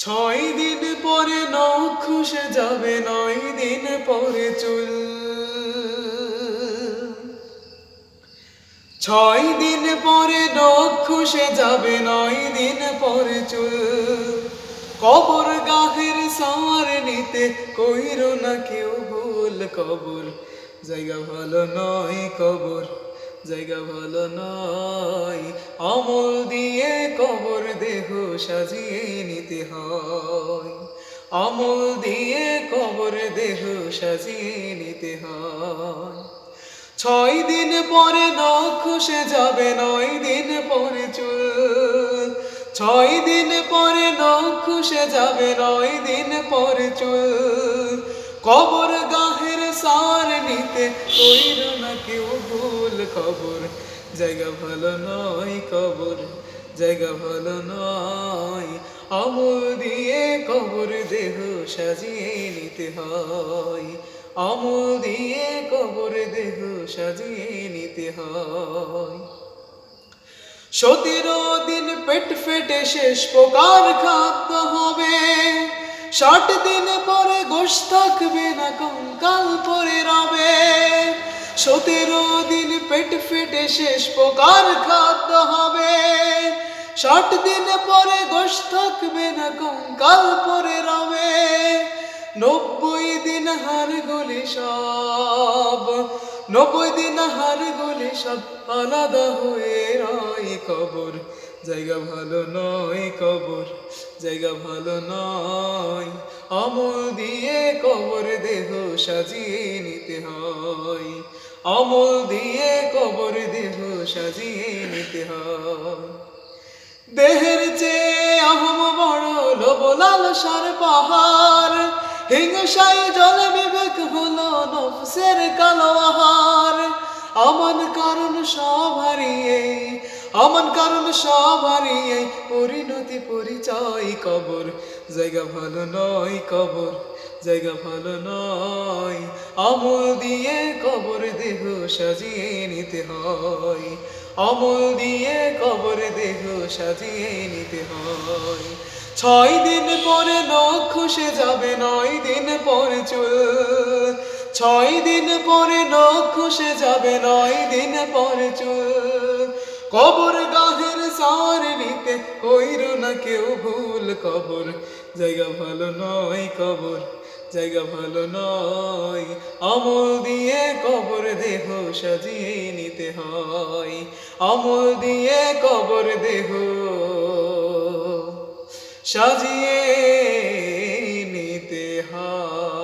ছয় দিন পরে নখ খুশে যাবে, নয় দিন পরে চুল। ছয় দিন পরে নখ খুশে যাবে, নয় দিন পরে চুল। কবর গাহের সার নিতে কইর না কেউ ভুল কবর জায়গা ভালো নয় কবর জায়গা ভালো নয়। আমল দিয়ে কবর দেহ সাজিয়ে নিতে হয়। আমল দিয়ে কবর দেহ সাজিয়ে নিতে হয়। ছয় দিন পরে নখ খসে যাবে, নয় দিন পরে চুল। ছয় দিন পরে নখ খসে যাবে, নয় দিন পরে চুল। কবর গাহের সার নিতে কইর না কবর, জায়গা ভালো নয় কবর, জায়গা ভালো নয়। আমল দিয়ে কবর দেহ সাজিয়ে নিতে হয়। আমল দিয়ে কবর দেহ সাজিয়ে নিতে হয়। সতেরো দিন পেট ফেটে শেষ প্রকার খাদ্য হবে। ষাট দিন পরে গোশ থাকবে না, কঙ্কাল পরে রবে। সতেরো দিন পেট ফেটে শেষ প্রকার খাদ্য হবে। ষাট দিন পরে গোশ থাকবে না, কঙ্কাল পরে রবে। নব্বই দিন হার গলে সব, নব্বই দিন হার গলে সব আলাদা হয়ে রয় কবর। জায়গা ভালো নয় কবর, জায়গা ভালো নয়। আমল দিয়ে কবর দেহ সাজিয়ে নিতে হয়। আমল দিয়ে কবর দেহ সাজিয়ে নিতে দেহের চেয়ে আহম বড় লোব লালসার পাহাড়, হিংসায় জলে বিবেক হলো নফসের কালো আহার। আমান কারণ সব হারিয়ে আমান কারণ সব হারিয়ে পরিণতি পরিচয় কবর, জায়গা ভালো নয় কবর। জায়গা ভালো নয়। আমল দিয়ে কবর দেহ সাজিয়ে নিতে হয়। আমল দিয়ে কবর দেহ সাজিয়ে নিতে হয়। ছয় দিন পরে নখ খসে যাবে, নয় দিন পরে চুল। ছয় দিন পরে নখ খসে যাবে, নয় দিন পরে চুল। কবর গাহের সার নিতে কইর না কেউ ভুল কবর। জায়গা ভালো নয় কবর। জায়গা ভালো নয়। আমল দিয়ে কবর দেহ সাজিয়ে নিতে হয়। আমল দিয়ে কবর দেহ সাজিয়ে নিতে হয়।